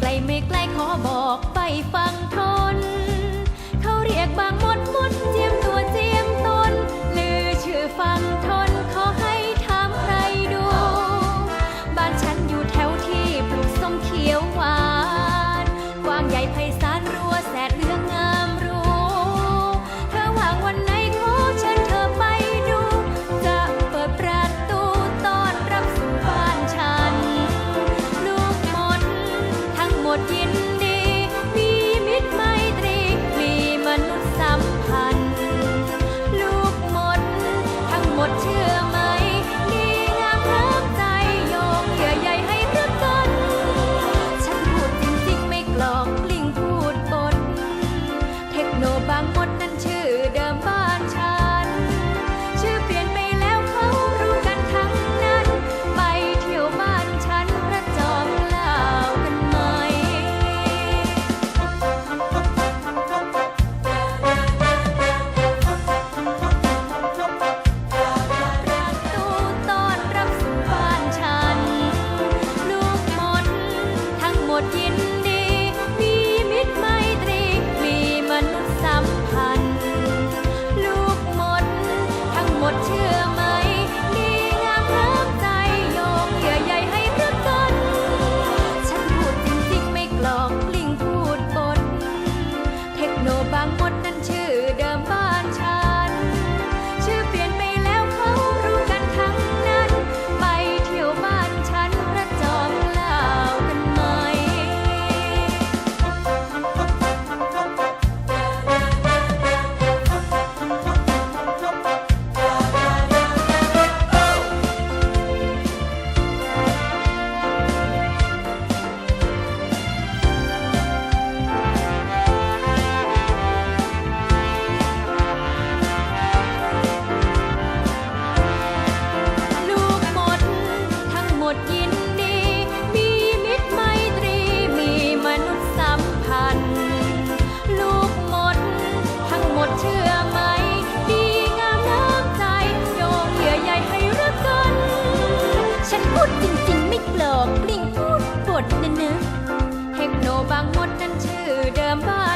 ไกลไม่ไกลขอบอกไปฟังทน เขาเรียกบางมดมดเจียมตัวเจียมตนลือชื่อฟังทนขอให้ถามใครดู บ้านฉันอยู่แถวที่ปลูกส้มเขียวหวาน กว้างใหญ่ไพศาล một างมดนั้นชื่อเดิมบ้า